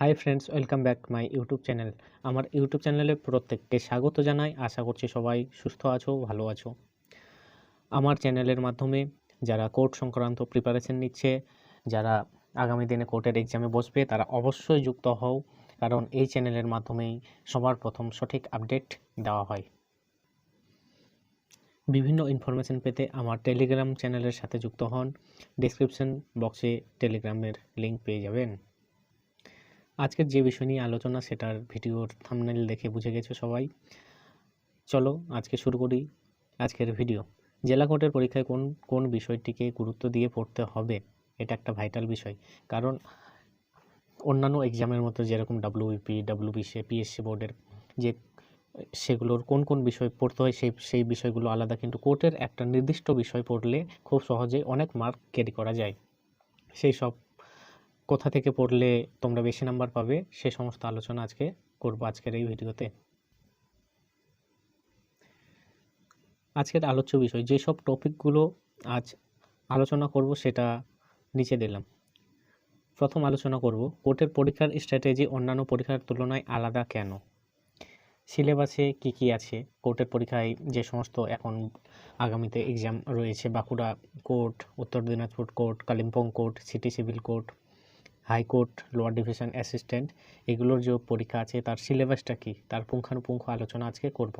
Hi friends welcome back my YouTube channel আমার YouTube চ্যানেলে প্রত্যেককে স্বাগত জানাই। আশা করছি সবাই সুস্থ আছো, ভালো আছো। আমার চ্যানেলের মাধ্যমে যারা কোর্ট সংক্রান্ত প্রিপারেশন নিচ্ছে, যারা আগামী দিনে কোর্টের এক্সামে বসবে, তারা অবশ্যই যুক্ত হও। কারণ এই চ্যানেলের মাধ্যমেই সবার প্রথম সঠিক আপডেট দেওয়া হয়। বিভিন্ন ইনফরমেশন পেতে আমার টেলিগ্রাম চ্যানেলের সাথে যুক্ত হন। ডিসক্রিপশন বক্সে টেলিগ্রামের লিংক পেয়ে যাবেন। আজকের যে বিষয় নিয়ে আলোচনা, সেটার ভিডিওর থাম্বনেল দেখে বুঝে গেছো সবাই। চলো আজকে শুরু করি আজকের ভিডিও জেলা কোর্টের পরীক্ষায় কোন কোন বিষয়টিকে গুরুত্ব দিয়ে পড়তে হবে? এটা একটা ভাইটাল বিষয়। কারণ অন্যান্য এক্সামের মতো যেরকম ডাব্লিউপি ডাব্লিউবিসি পিএসসি বোর্ডের যে, সেগুলোর কোন কোন বিষয় পড়তে হয়, সেই সেই বিষয়গুলো আলাদা। কিন্তু কোর্টের একটা নির্দিষ্ট বিষয় পড়লে খুব সহজেই অনেক মার্ক ক্যারি করা যায়। সেই সব কোথা থেকে পড়লে তোমরা বেশি নাম্বার পাবে, সে সমস্ত আলোচনা আজকে করব আজকের এই ভিডিওতে। আজকের আলোচ্য বিষয়, যেসব টপিকগুলো আজ আলোচনা করব সেটা নিচে দিলাম। প্রথম আলোচনা করব, কোর্টের পরীক্ষার স্ট্র্যাটেজি অন্যান্য পরীক্ষার তুলনায় আলাদা কেন? সিলেবাসে কি কি আছে? কোর্টের পরীক্ষায় যে সমস্ত এখন আগামীতে এক্সাম রয়েছে, Bankura court, Uttar Dinajpur court, Kalimpong court city civil court high court lower division assistant এগুলোর যে পরীক্ষা আছে, তার সিলেবাসটা কী? তার পুঙ্খানুপুঙ্খ আলোচনা আজকে করব।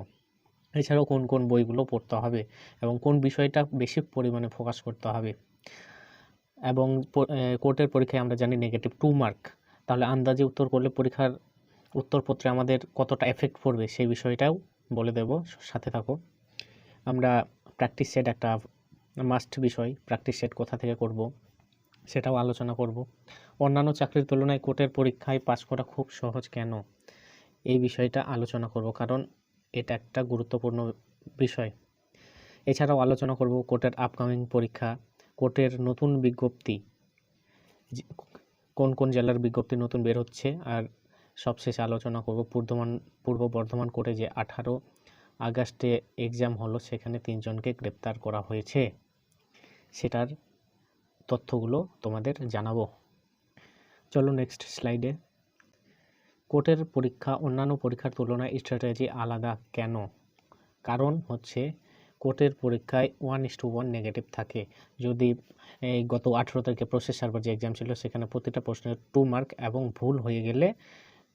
এছাড়াও কোন কোন বইগুলো পড়তে হবে এবং কোন বিষয়টা বেশি পরিমাণে ফোকাস করতে হবে? এবং কোর্টের পরীক্ষায় আমরা জানি নেগেটিভ টু মার্ক তাহলে আন্দাজে উত্তর করলে পরীক্ষার উত্তরপত্রে আমাদের কতটা এফেক্ট পড়বে সেই বিষয়টাও বলে দেব। সাথে থাকো। আমরা প্র্যাকটিস সেট একটা মাস্ট বিষয় প্র্যাকটিস সেট কোথা থেকে করব, সেটাও আলোচনা করব। অন্যান্য চাকরির তুলনায় কোর্টের পরীক্ষায় পাস করা খুব সহজ কেন? এই বিষয়টা আলোচনা করব, কারণ এটা একটা গুরুত্বপূর্ণ বিষয়। এছাড়াও আলোচনা করব কোর্টের আপকামিং পরীক্ষা, কোর্টের নতুন বিজ্ঞপ্তি কোন কোন জেলার বিজ্ঞপ্তি নতুন বের হচ্ছে, আর সবশেষে আলোচনা করব বর্ধমান পূর্ব বর্ধমান কোর্টে যে আঠারো আগস্টে এক্সাম হলো, সেখানে তিনজনকে গ্রেপ্তার করা হয়েছে। সেটার তথ্যগুলো তোমাদের জানাব। চলো নেক্সট স্লাইডে কোর্টের পরীক্ষা, অন্যান্য পরীক্ষার তুলনায় স্ট্র্যাটেজি আলাদা কেন? কারণ হচ্ছে কোর্টের পরীক্ষায় one is to one negative থাকে। যদি, এই গত আঠেরো তারিখে প্রসেস সার্ভার যে এক্সাম ছিল, সেখানে প্রতিটা প্রশ্নের টু মার্ক এবং ভুল হয়ে গেলে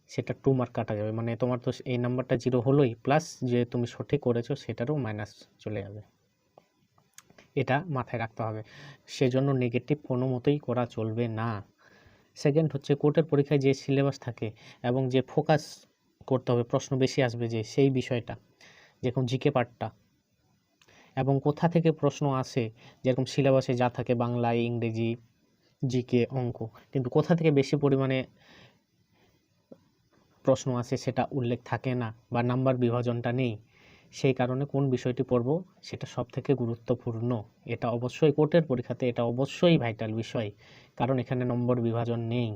সেটা টু মার্ক কাটা যাবে। মানে তোমার তো এই নাম্বারটা জিরো হলোই প্লাস যে তুমি সঠিক করেছ, সেটারও মাইনাস চলে যাবে। এটা মাথায় রাখতে হবে। সেজন্য নেগেটিভ কোনো মতোই করা চলবে না। সেকেন্ড হচ্ছে কোর্টের পরীক্ষায় যে সিলেবাস থাকে এবং যে ফোকাস করতে হবে, প্রশ্ন বেশি আসবে যে সেই বিষয়টা, যেরকম জিকে পার্টটা এবং কোথা থেকে প্রশ্ন আসে, যেরকম সিলেবাসে যা থাকে বাংলা, ইংরেজি জিকে অঙ্ক, কিন্তু কোথা থেকে বেশি পরিমাণে প্রশ্ন আসে সেটা উল্লেখ থাকে না বা নাম্বার বিভাজনটা নেই। সেই কারণে কোন বিষয়টি পড়ব সেটা সব থেকে গুরুত্বপূর্ণ। এটা অবশ্যই কোর্টের পরীক্ষাতে, এটা অবশ্যই ভাইটাল বিষয়, কারণ এখানে নম্বর বিভাজন নেই।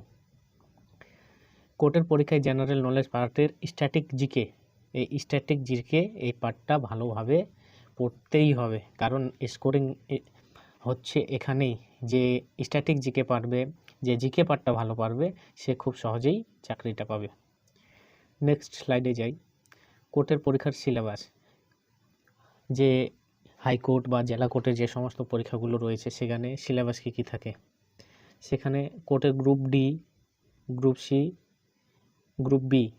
কোর্টের পরীক্ষায় জেনারেল নলেজ পার্টের স্ট্যাটিক জিকে, এই স্ট্যাটিক জিকে এই পার্টটা ভালোভাবে পড়তেই হবে, কারণ স্কোরিং হচ্ছে এখানেই যে স্ট্যাটিক জিকে পারবে, যে জিকে পার্টটা ভালো পারবে, সে খুব সহজেই চাকরিটা পাবে। নেক্সট স্লাইডে যাই। কোর্টের পরীক্ষার সিলেবাস। যে হাইকোর্ট বা জেলা কোর্টের যে সমস্ত পরীক্ষাগুলো রয়েছে সেখানে সিলেবাস কী কী থাকে? সেখানে কোর্টের group D group C group B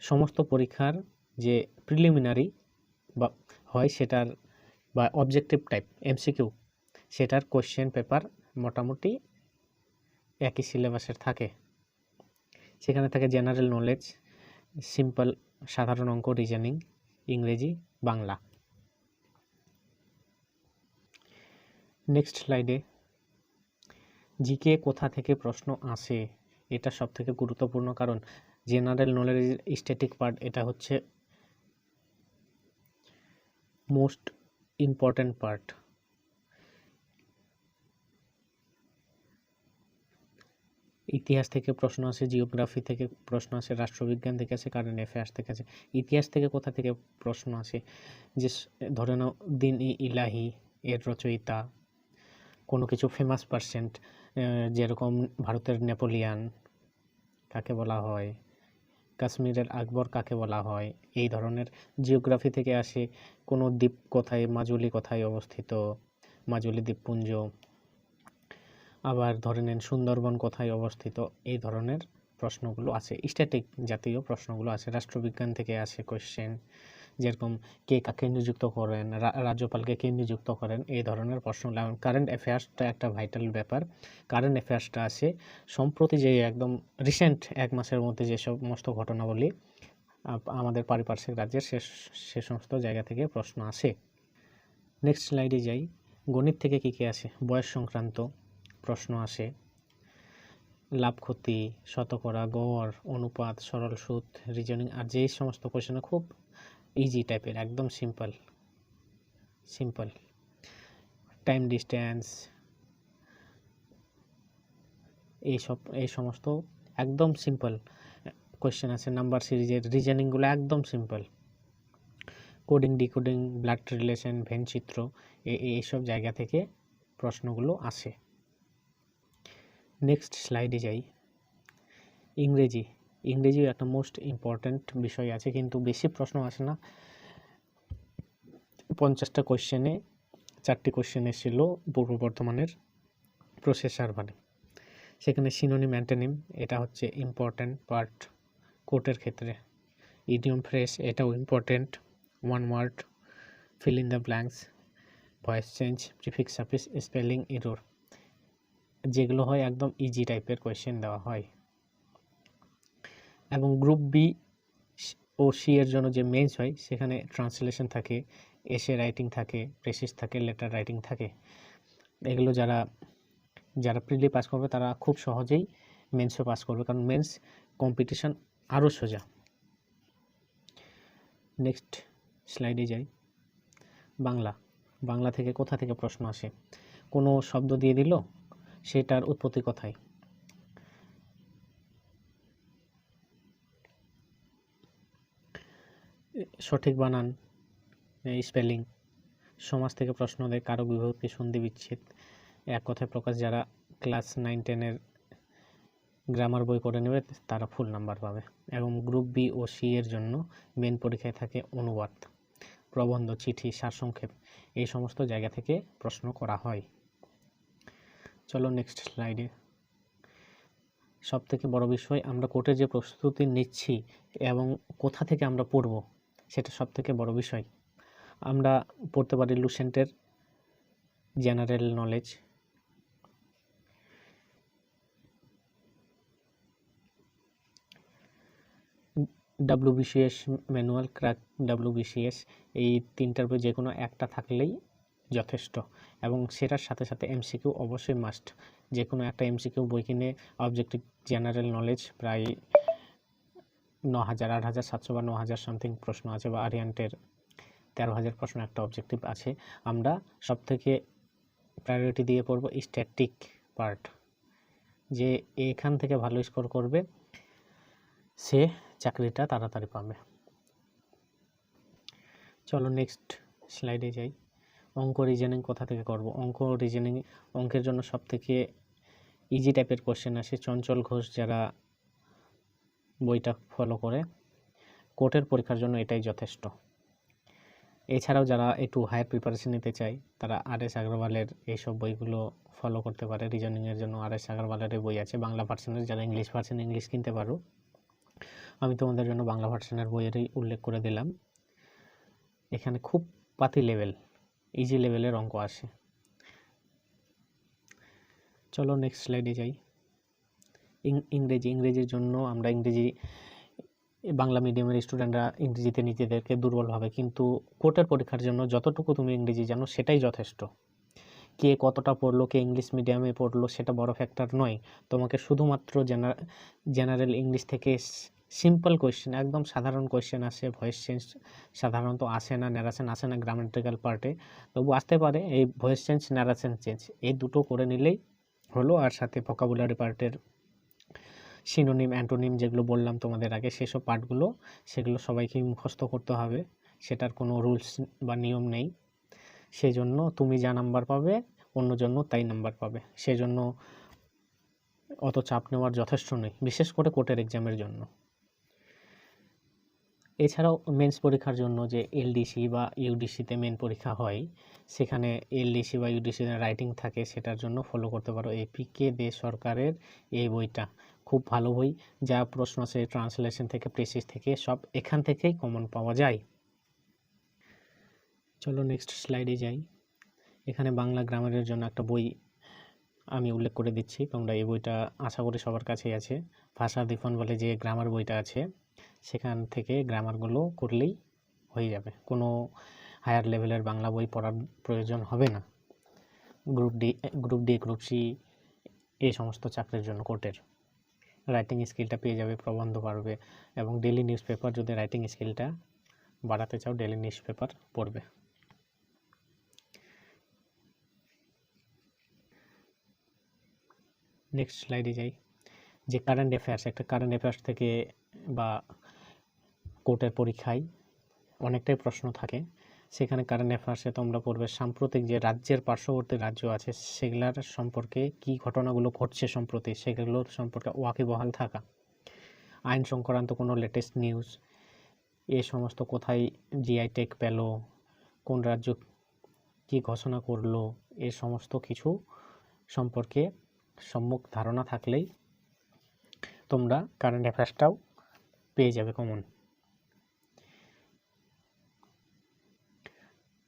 সমস্ত পরীক্ষার যে প্রিলিমিনারি বা হয় সেটার বা অবজেক্টিভ টাইপ এমসিকিউ সেটার কোশ্চেন পেপার মোটামুটি একই সিলেবাসের থাকে। সেখানে থাকে জেনারেল নলেজ সিম্পল সাধারণ অঙ্ক রিজনিং ইংরেজি, বাংলা। নেক্সট স্লাইডে জিকে কোথা থেকে প্রশ্ন আসে? এটা সব থেকে গুরুত্বপূর্ণ কারণ জেনারেল নলেজ স্ট্যাটিক পার্ট এটা হচ্ছে মোস্ট ইম্পর্ট্যান্ট পার্ট ইতিহাস থেকে প্রশ্ন আসে জিওগ্রাফি থেকে প্রশ্ন আসে, রাষ্ট্রবিজ্ঞান থেকে আসে কারেন্ট অ্যাফেয়ার্স থেকে আসে। ইতিহাস থেকে কোথা থেকে প্রশ্ন আসে? যে ধরে নাও, দিন ই, ইলাহি, এর রচয়িতা, কোনো কিছু ফেমাস পার্সেন্ট যেরকম ভারতের নেপোলিয়ান, কাকে বলা হয়? কাশ্মীরের আকবর কাকে বলা হয়? এই ধরনের জিওগ্রাফি থেকে আসে। কোনো দ্বীপ কোথায়? মাজুলি কোথায় অবস্থিত? মাজুলি দ্বীপপুঞ্জ আবার ধরে নেন সুন্দরবন কোথায় অবস্থিত, এই ধরনের প্রশ্নগুলো আছে। স্ট্যাটিক জাতীয় প্রশ্নগুলো আছে। রাষ্ট্রবিজ্ঞান থেকে আসে কোয়েশ্চেন যেরকম কে কাকে নিযুক্ত করেন রাজ্যপালকে কে নিযুক্ত করেন, এই ধরনের প্রশ্নগুলো এবং কারেন্ট অ্যাফেয়ার্সটা একটা ভাইটাল ব্যাপার। কারেন্ট অ্যাফেয়ার্সটা আছে সম্প্রতি যে একদম রিসেন্ট এক মাসের মধ্যে যে সমস্ত ঘটনাবলী আমাদের পারিপার্শ্বিক রাজ্যের সে সে সমস্ত জায়গা থেকে প্রশ্ন আসে। নেক্সট স্লাইডে যাই। গণিত থেকে কী কী আসে? বয়স সংক্রান্ত। প্রশ্ন আসে, লাভ ক্ষতি, শতকরা, গড়, অনুপাত, সরল সুদ রিজনিং আর যে সমস্ত কোয়েশন খুব ইজি টাইপের একদম সিম্পল সিম্পল টাইম ডিস্টেন্স এইসব, এই সমস্ত একদম সিম্পল কোয়েশ্চেন আছে নাম্বার সিরিজের রিজনিংগুলো একদম simple coding decoding blood relation Venn চিত্র এইসব জায়গা থেকে প্রশ্নগুলো আসে। নেক্সট স্লাইডে যাই। ইংরেজি। ইংরেজি একটা মোস্ট ইম্পর্ট্যান্ট বিষয় আছে, কিন্তু বেশি প্রশ্ন আসে না। পঞ্চাশটা কোশ্চেনে চারটি কোশ্চেন এসেছিল পূর্ব বর্ধমানের প্রসেসার মানে। সেখানে সিনোনিম অ্যান্টোনিম এটা হচ্ছে ইম্পর্ট্যান্ট পার্ট কোর্টের ক্ষেত্রে। ইডিয়ম ফ্রেশ এটাও important one word fill in the blanks voice change prefix suffix spelling error যেগুলো হয় একদম ইজি টাইপের কোয়েশ্চেন দেওয়া হয়। এবং গ্রুপ বি ও সি এর জন্য যে মেন্স হয়, সেখানে ট্রান্সলেশন থাকে এসে রাইটিং থাকে প্রেসিস থাকে লেটার রাইটিং থাকে। এগুলো যারা যারা প্রিলি পাস করবে, তারা খুব সহজেই মেন্সও পাস করবে। কারণ মেন্স কম্পিটিশন আরও সোজা। নেক্সট স্লাইডে যাই। বাংলা। বাংলা থেকে কোথা থেকে প্রশ্ন আসে? কোনো শব্দ দিয়ে দিল? সেটার উৎপত্তি কোথায়? সঠিক বানান স্পেলিং। সমাজ থেকে প্রশ্ন দেয় কারও বিভক্তি সন্ধি বিচ্ছেদ। এক কথায় প্রকাশ, যারা ক্লাস নাইন, টেনের গ্রামার বই করে নেবে, তারা ফুল নাম্বার পাবে। এবং গ্রুপ বি ও সি এর জন্য মেন পরীক্ষায় থাকে অনুবাদ, প্রবন্ধ, চিঠি, সারসংক্ষেপ, এই সমস্ত জায়গা থেকে প্রশ্ন করা হয়। চলো নেক্সট স্লাইডে সব থেকে বড় বিষয়, আমরা কোর্টের যে প্রস্তুতি নিচ্ছি এবং কোথা থেকে আমরা পড়ব, সেটা সব থেকে বড় বিষয়। আমরা পড়তে পারি লুসেন্টের general knowledge WBCS manual crack WBCS এই তিনটার বই যে কোনো একটা থাকলেই যথেষ্ট। এবং সেটার সাথে সাথে এমসিকিউ অবশ্যই মাস্ট যে কোনো একটা এমসিকিউ বই কিনে অবজেক্টিভ জেনারেল নলেজ প্রায় ন হাজার আট হাজার সাতশো বা ন হাজার সামথিং প্রশ্ন আছে বা আরিয়ান্টের তেরো হাজার প্রশ্ন একটা অবজেক্টিভ আছে। আমরা সব থেকে প্রায়োরিটি দিয়ে পড়ব স্ট্যাটিক পার্ট যে এখান থেকে ভালো স্কোর করবে, সে চাকরিটা তাড়াতাড়ি পাবে। চলো নেক্সট স্লাইডে যাই। অঙ্ক রিজনিং কোথা থেকে করব? অঙ্ক রিজনিং অঙ্কের জন্য সব থেকে ইজি টাইপের কোশ্চেন আসে চঞ্চল ঘোষ যারা বইটা ফলো করে। কোর্টের পরীক্ষার জন্য এটাই যথেষ্ট। এছাড়াও যারা একটু হায়ার প্রিপারেশন নিতে চায়, তারা আর এস আগরওয়ালের এইসব বইগুলো ফলো করতে পারে। রিজনিংয়ের জন্য আর এস আগরওয়ালের বই আছে, বাংলা ভার্সনের যারা ইংলিশ ভার্সন ইংলিশ কিনতে পারো। আমি তোমাদের জন্য বাংলা ভার্সনের বইয়েরই উল্লেখ করে দিলাম। এখানে খুব পাতি লেভেল ইজি লেভেলের অঙ্ক আসে চলো নেক্সট স্লাইডে যাই। ইংরেজি, ইংরেজির জন্য আমরা ইংরেজি, বাংলা মিডিয়ামের স্টুডেন্টরা ইংরেজিতে নিজেদেরকে দুর্বল ভাবে, কিন্তু কোর্টের পরীক্ষার জন্য যতটুকু তুমি ইংরেজি জানো সেটাই যথেষ্ট। কে কতটা পড়ল, কে ইংলিশ মিডিয়ামে পড়ল সেটা বড় ফ্যাক্টর নয়। তোমাকে শুধুমাত্র জেনারেল ইংলিশ থেকে সিম্পল কোয়েশ্চেন একদম সাধারণ কোয়েশ্চেন আসে ভয়েস চেঞ্জ সাধারণত আসে না ন্যারাসেন আসে না গ্রামাটিক্যাল পার্টে তবু আসতে পারে, এই ভয়েস চেঞ্জ ন্যারাসেন চেঞ্জ এই দুটো করে নিলেই হলো। আর সাথে ভোকাবুলারি পার্টের সিনোনিম অ্যান্টোনিম যেগুলো বললাম তোমাদের আগে, সেসব পার্টগুলো সেগুলো সবাইকে মুখস্থ করতে হবে। সেটার কোনো রুলস বা নিয়ম নেই। সেই জন্য তুমি যা নাম্বার পাবে অন্য জন্য তাই নাম্বার পাবে। সেজন্য অত চাপ নেওয়ার যথেষ্ট নেই, বিশেষ করে কোর্টের এক্সামের জন্য। এছাড়াও মেন্স পরীক্ষার জন্য যে এলডিসি বা ইউডিসিতে মেন পরীক্ষা হয়, সেখানে এলডিসি বা ইউডিসিতে রাইটিং থাকে, সেটার জন্য ফলো করতে পারো। এপিকে দে সরকারের এই বইটা। খুব ভালো বই, যা প্রশ্ন আছে ট্রান্সলেশন থেকে প্রেসিস থেকে, সব এখান থেকেই কমন পাওয়া যায়। চলো নেক্সট স্লাইডে যাই। এখানে বাংলা গ্রামারের জন্য একটা বই আমি উল্লেখ করে দিচ্ছি, তোমরা এই বইটা আশা করি সবার কাছেই আছে। ভাষা দীপন বলে যে গ্রামার বইটা আছে, সেখান থেকে গ্রামারগুলো করলেই হয়ে যাবে। কোনো হায়ার লেভেলের বাংলা বই পড়ার প্রয়োজন হবে না। Group D group D, group C এই সমস্ত চাকরির জন্য কোর্টের। রাইটিং স্কিলটা পেয়ে যাবে, প্রবন্ধ পারবে এবং ডেলি নিউজ পেপার যদি রাইটিং স্কিলটা বাড়াতে চাও ডেলি নিউজ পেপার পড়বে। নেক্সট স্লাইডে যাই। যে কারেন্ট অ্যাফেয়ার্স একটা কারেন্ট অ্যাফেয়ার্স থেকে বা কোর্টের পরীক্ষায় অনেকটাই প্রশ্ন থাকে। সেখানে কারেন্ট অ্যাফেয়ার্সে তোমরা পড়বে সাম্প্রতিক যে রাজ্যের পার্শ্ববর্তী রাজ্য আছে, সেগুলার সম্পর্কে কি ঘটনাগুলো ঘটছে সম্প্রতি, সেগুলোর সম্পর্কে ওয়াকিবহাল থাকা। আইন সংক্রান্ত কোনো লেটেস্ট নিউজ এ সমস্ত কোথায় জিআই টেক পেল, কোন রাজ্য কি ঘোষণা করল, এ সমস্ত কিছু সম্পর্কে সম্মুখ ধারণা থাকলেই তোমরা কারেন্ট অ্যাফেয়ার্সটাও পেয়ে যাবে কমন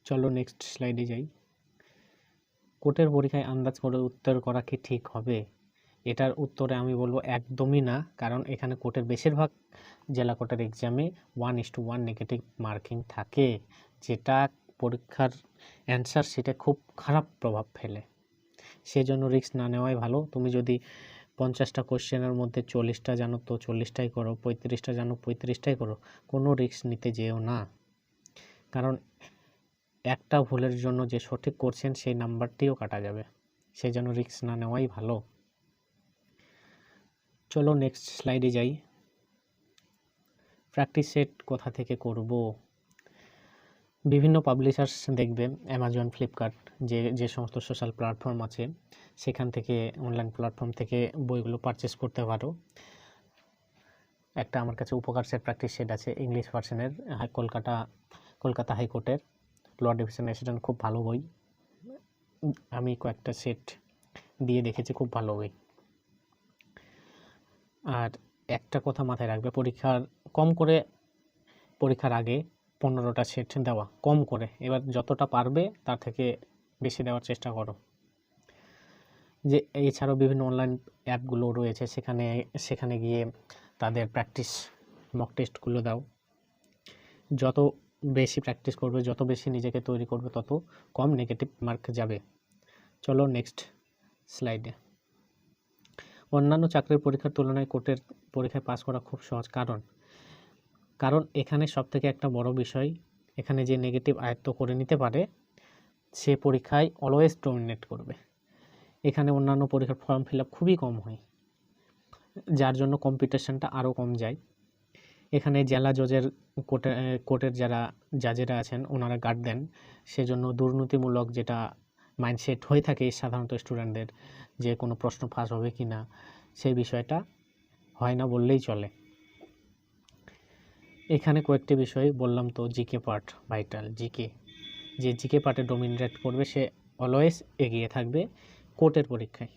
চলো নেক্সট স্লাইডে যাই। কোর্টের পরীক্ষায় আন্দাজ করে উত্তর করা কি ঠিক হবে? এটার উত্তরে আমি বলব একদমই না, কারণ এখানে কোর্টের বেশিরভাগ জেলা কোর্টের এক্সামে one is to one negative marking থাকে। যেটা পরীক্ষার অ্যান্সার সেটা খুব খারাপ প্রভাব ফেলে। সেজন্য রিস্ক না নেওয়াই ভালো। তুমি যদি পঞ্চাশটা কোশ্চেনের মধ্যে চল্লিশটা জানো, তো চল্লিশটাই করো, পঁয়ত্রিশটা জানো, পঁয়ত্রিশটাই করো। কোনো রিস্ক নিতে যেও না। কারণ একটা ভুলের জন্য যে সঠিক করছেন সেই নাম্বারটিও কাটা যাবে। সেই জন্য রিস্ক না নেওয়াই ভালো। চলো নেক্সট স্লাইডে যাই। প্র্যাকটিস সেট কোথা থেকে করব? বিভিন্ন পাবলিশার্স দেখবে অ্যামাজন ফ্লিপকার্ট যে যে সমস্ত সোশ্যাল প্ল্যাটফর্ম আছে, সেখান থেকে অনলাইন প্ল্যাটফর্ম থেকে বইগুলো পারচেস করতে পারো। একটা আমার কাছে উপকার সেট প্র্যাকটিস সেট আছে ইংলিশ ভার্সনের কলকাতা কলকাতা হাইকোর্টের। ল ডিভিশন অ্যাসিস্ট্যান্ট খুব ভালো বই। আমি কয়েকটা সেট দিয়ে দেখেছি, খুব ভালো বই। আর একটা কথা মাথায় রাখবে, পরীক্ষার, কম করে পরীক্ষার আগে পনেরোটা সেট দেওয়া, কম করে। এবার যতটা পারবে, তার থেকে বেশি দেওয়ার চেষ্টা করো। যে এছাড়াও বিভিন্ন অনলাইন অ্যাপগুলো রয়েছে, সেখানে সেখানে গিয়ে তাদের প্র্যাকটিস মক টেস্টগুলো দাও। যত বেশি প্র্যাকটিস করবে, যত বেশি নিজেকে তৈরি করবে, তত কম নেগেটিভ মার্ক যাবে। চলো নেক্সট স্লাইডে অন্যান্য চাকরির পরীক্ষার তুলনায় কোর্টের পরীক্ষায় পাস করা খুব সহজ। কারণ কারণ এখানে সব থেকে একটা বড় বিষয়, এখানে যে নেগেটিভ আয়ত্ত করে নিতে পারে সে পরীক্ষায় অলওয়েজ ডমিনেট করবে। এখানে অন্যান্য পরীক্ষার ফর্ম ফিল খুবই কম হয়, যার জন্য কম্পিটিশানটা আরও কম যায়। এখানে জেলা জজের কোর্টে কোর্টের যারা জাজেরা আছেন, ওনারা গার্ড দেন। সেজন্য দুর্নীতিমূলক যেটা মাইন্ডসেট হয়ে থাকে সাধারণত স্টুডেন্টদের যে কোনো প্রশ্ন ফাঁস হবে কি না সেই বিষয়টা হয় না বললেই চলে। এখানে কয়েকটি বিষয় বললাম তো, জিকে পার্ট ভাইটাল জিকে। যে জিকে পার্টে ডোমিনেট করবে, সে অলওয়েজ এগিয়ে থাকবে কোর্টের পরীক্ষায়।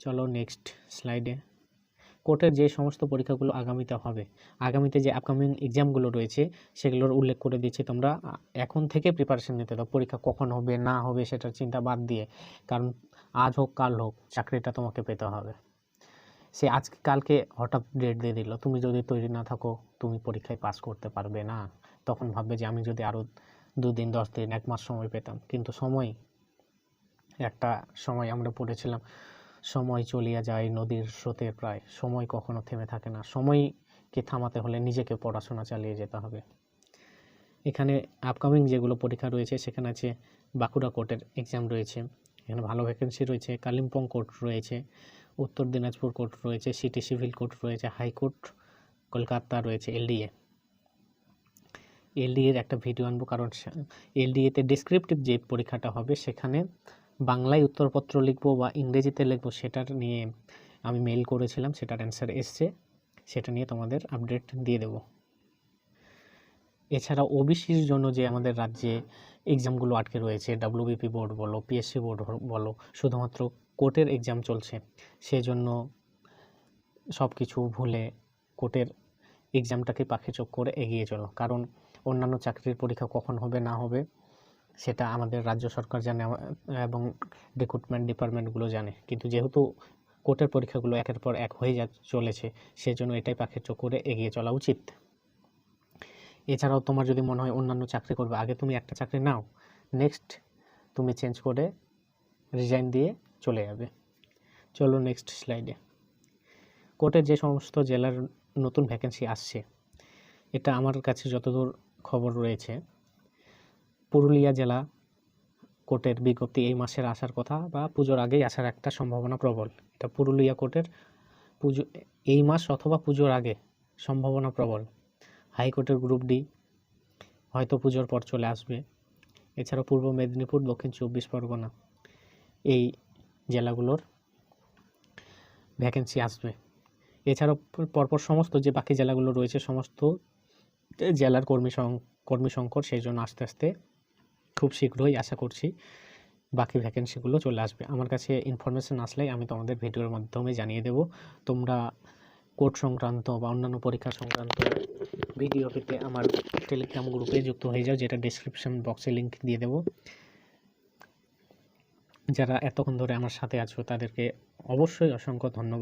চলো নেক্সট স্লাইডে। কোর্টের যে সমস্ত পরীক্ষাগুলো আগামীতে হবে, আগামীতে যে আপকামিং এক্সামগুলো রয়েছে, সেগুলোর উল্লেখ করে দিচ্ছি তোমরা। এখন থেকে প্রিপারেশান নিতে দাও, পরীক্ষা কখন হবে, না হবে, সেটার চিন্তা বাদ দিয়ে। কারণ আজ হোক, কাল হোক, চাকরিটা তোমাকে পেতে হবে। সে আজকে, কালকে হঠাৎ ডেট দিয়ে দিল, তুমি যদি তৈরি না থাকো, তুমি পরীক্ষায় পাস করতে পারবে না। তখন ভাববে যে আমি যদি আরও দুদিন দশ দিন এক মাস সময় পেতাম। কিন্তু সময়, একটা সময় আমরা পড়েছিলাম, সময় চলিয়া যায় নদীর স্রোতে প্রায়। সময় কখনো থেমে থাকে না। সময়কে থামাতে হলে নিজেকে পড়াশোনা চালিয়ে যেতে হবে। এখানে আপকামিং যেগুলো পরীক্ষা রয়েছে, সেখানে আছে বাঁকুড়া কোর্টের এক্সাম রয়েছে। এখানে ভালো ভ্যাকেন্সি রয়েছে, কালিম্পং কোর্ট রয়েছে, উত্তর দিনাজপুর কোর্ট রয়েছে, সিটি সিভিল কোর্ট রয়েছে, হাইকোর্ট, কলকাতা রয়েছে এলডিএ এলডিএর একটা ভিডিও আনব, কারণ এলডিএতে ডিসক্রিপটিভ যে পরীক্ষাটা হবে, সেখানে বাংলায় উত্তরপত্র লিখব বা ইংরেজিতে লিখব, সেটার নিয়ে আমি মেল করেছিলাম, সেটার অ্যান্সার এসছে, সেটা নিয়ে তোমাদের আপডেট দিয়ে দেব। এছাড়া ওবিসির জন্য যে আমাদের রাজ্যে এক্সামগুলো আটকে রয়েছে ডাব্লিউবিপি বোর্ড বলো পিএসসি বোর্ড বলো, শুধুমাত্র কোর্টের এক্সাম চলছে, সেজন্য সব কিছু ভুলে কোর্টের এক্সামটাকে পাখি চোখ করে এগিয়ে চলো, কারণ অন্যান্য চাকরির পরীক্ষা কখন হবে, না হবে, সেটা আমাদের রাজ্য সরকার জানে এবং রিক্রুটমেন্ট ডিপার্টমেন্টগুলো জানে। কিন্তু যেহেতু কোর্টের পরীক্ষাগুলো একের পর এক হয়ে যা চলেছে, সেজন্য এটাই পাখির চোখ করে এগিয়ে চলা উচিত। এছাড়াও তোমার যদি মনে হয় অন্যান্য চাকরি করবে, আগে তুমি একটা চাকরি নাও নেক্সট তুমি চেঞ্জ করে রিজাইন দিয়ে চলে যাবে। চলো নেক্সট স্লাইডে কোর্টের যে সমস্ত জেলার নতুন ভ্যাকেন্সি আসছে, এটা আমার কাছে যতদূর খবর রয়েছে। পুরুলিয়া জেলা কোর্টের বিজ্ঞপ্তি এই মাসের আসার কথা বা পুজোর আগেই আসার একটা সম্ভাবনা প্রবল। এটা পুরুলিয়া কোর্টের পুজো, এই মাস অথবা পুজোর আগে সম্ভাবনা প্রবল। হাইকোর্টের গ্রুপ ডি হয়তো পুজোর পর চলে আসবে। এছাড়াও পূর্ব মেদিনীপুর, দক্ষিণ চব্বিশ পরগনা এই জেলাগুলোর ভ্যাকেন্সি আসবে। এছাড়াও পরপর সমস্ত যে বাকি জেলাগুলো রয়েছে, সমস্ত জেলার কর্মী সং- কর্মী সংকট সেই জন্য আস্তে আস্তে খুব শীঘ্রই আশা করছি বাকি ভ্যাকেন্সিগুলো চলে আসবে। আমার কাছে ইনফরমেশন আসলেই আমি তোমাদের ভিডিওর মাধ্যমে জানিয়ে দেব। তোমরা কোর্ট সংক্রান্ত বা অন্যান্য পরীক্ষা সংক্রান্ত ভিডিও পেতে আমার টেলিগ্রাম গ্রুপে যুক্ত হয়ে যাও, যেটা ডিসক্রিপশন বক্সে লিংক দিয়ে দেবো। যারা এতক্ষণ ধরে আমার সাথে আছো, তাদেরকে অবশ্যই অসংখ্য ধন্যবাদ।